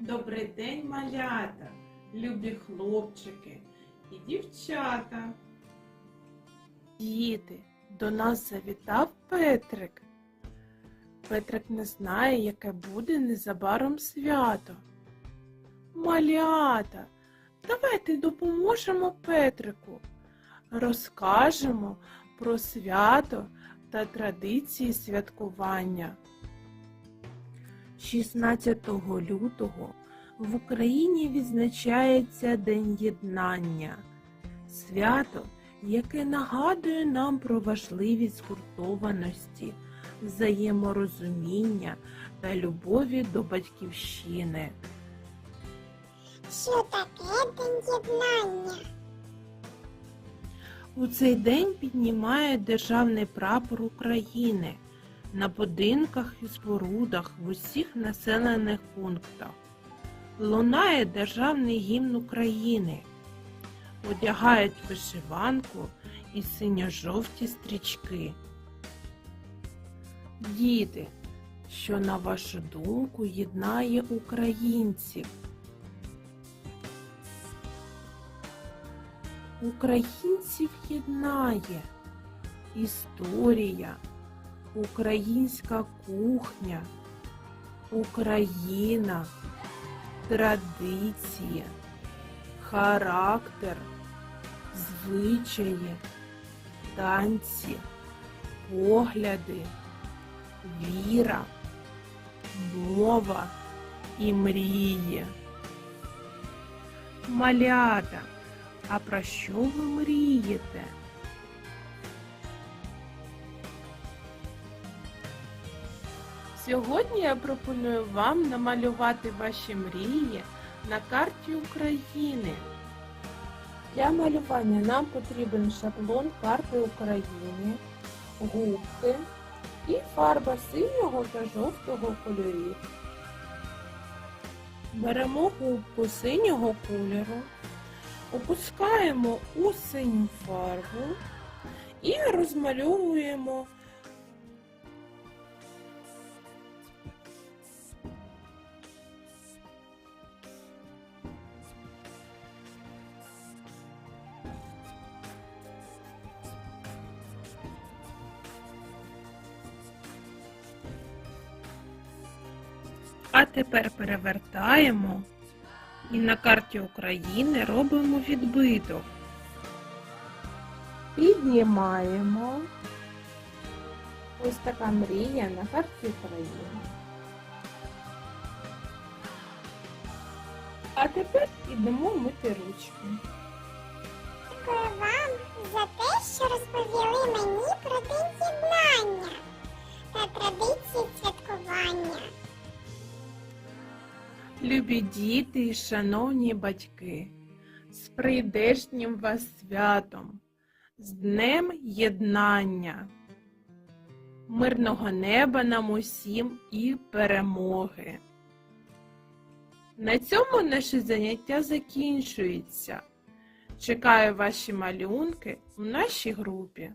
Добрий день, малята, любі хлопчики і дівчата. Діти, до нас завітав Петрик. Петрик не знає, яке буде незабаром свято. Малята, давайте допоможемо Петрику. Розкажемо про свято та традиції святкування. 16 лютого в Україні відзначається День Єднання, свято, яке нагадує нам про важливість згуртованості, взаєморозуміння та любові до батьківщини. Що таке день єднання? У цей день піднімає державний прапор України на будинках і спорудах в усіх населених пунктах. Лунає державний гімн України. Одягають вишиванку і синьо-жовті стрічки. Діти, що на вашу думку єднає українців? Українців єднає історія, українська кухня, Україна, традиції, характер, звичаї, танці, погляди, віра, мова і мрії. Малята. А про що ви мрієте? Сьогодні я пропоную вам намалювати ваші мрії на карті України. Для малювання нам потрібен шаблон карти України, губки і фарба синього та жовтого кольорів. Беремо губку синього кольору опускаємо у синю фарбу і розмальовуємо А тепер перевертаємо і на карті України робимо відбиток. Піднімаємо. Ось така мрія на карті України. А тепер ідемо мити ручки. Дякую вам за те, що розповіли мені Любі діти і шановні батьки, з прийдешнім вас святом, з Днем Єднання, мирного неба нам усім і перемоги. На цьому наше заняття закінчується. Чекаю ваші малюнки в нашій групі.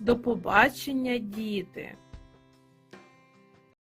До побачення, діти!